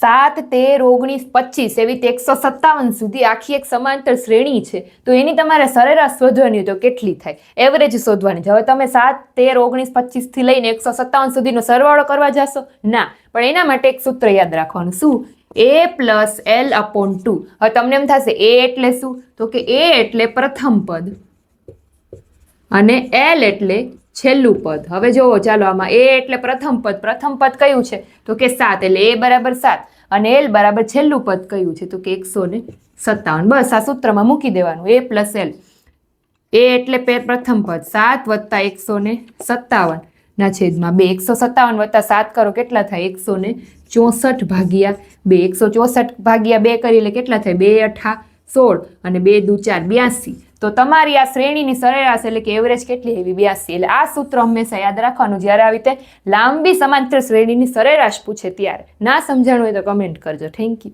સાત, તેર, ઓગણીસ, પચીસ એવી રીતે એકસો સત્તાવન સુધી આખી એક સમાંતર શ્રેણી છે. તો એની તમારે સરેરાશ શોધવાની તો કેટલી થાય? એવરેજ શોધવાની. છે હવે તમે સાત, તેર, ઓગણીસ પચીસથી લઈને એકસો સત્તાવન સુધીનો સરવાળો કરવા જશો? ના. પણ એના માટે એક સૂત્ર યાદ રાખવાનું. શું? A plus L upon two હવે તમને એમ થશે એ એટલે શું? તો કે એ એટલે પ્રથમ પદ અને એલ એટલે છેલ્લું પદ. હવે જોવો, ચાલો આમાં એ એટલે પ્રથમ પદ. પ્રથમ પદ કયું છે? તો કે સાત. એટલે એ બરાબર સાત. અને એલ બરાબર છેલ્લું પદ કયું છે? તો કે એકસો ને સત્તાવન. બસ, આ સૂત્રમાં મૂકી દેવાનું. એ પ્લસ એલ. એ એટલે પ્રથમ પદ. સાત વત્તા એકસો ને સત્તાવન. ના છેદમાં બે. એકસો સત્તાવન વત્તા સાત કરો, કેટલા થાય? એકસો ને ચોસઠ ભાગ્યા બે. એકસો ચોસઠ ભાગ્યા બે કરી એટલે કેટલા થાય? બે અઠા સોળ અને બે દુ ચાર બ્યાસી. તો તમારી આ શ્રેણીની સરેરાશ એટલે કે એવરેજ કેટલી એવી બ્યાસી. એટલે આ સૂત્ર હંમેશા યાદ રાખવાનું. જ્યારે આવી રીતે લાંબી સમાંતર શ્રેણીની સરેરાશ પૂછે ત્યારે. ના સમજાણું હોય તો કમેન્ટ કરજો. Thank you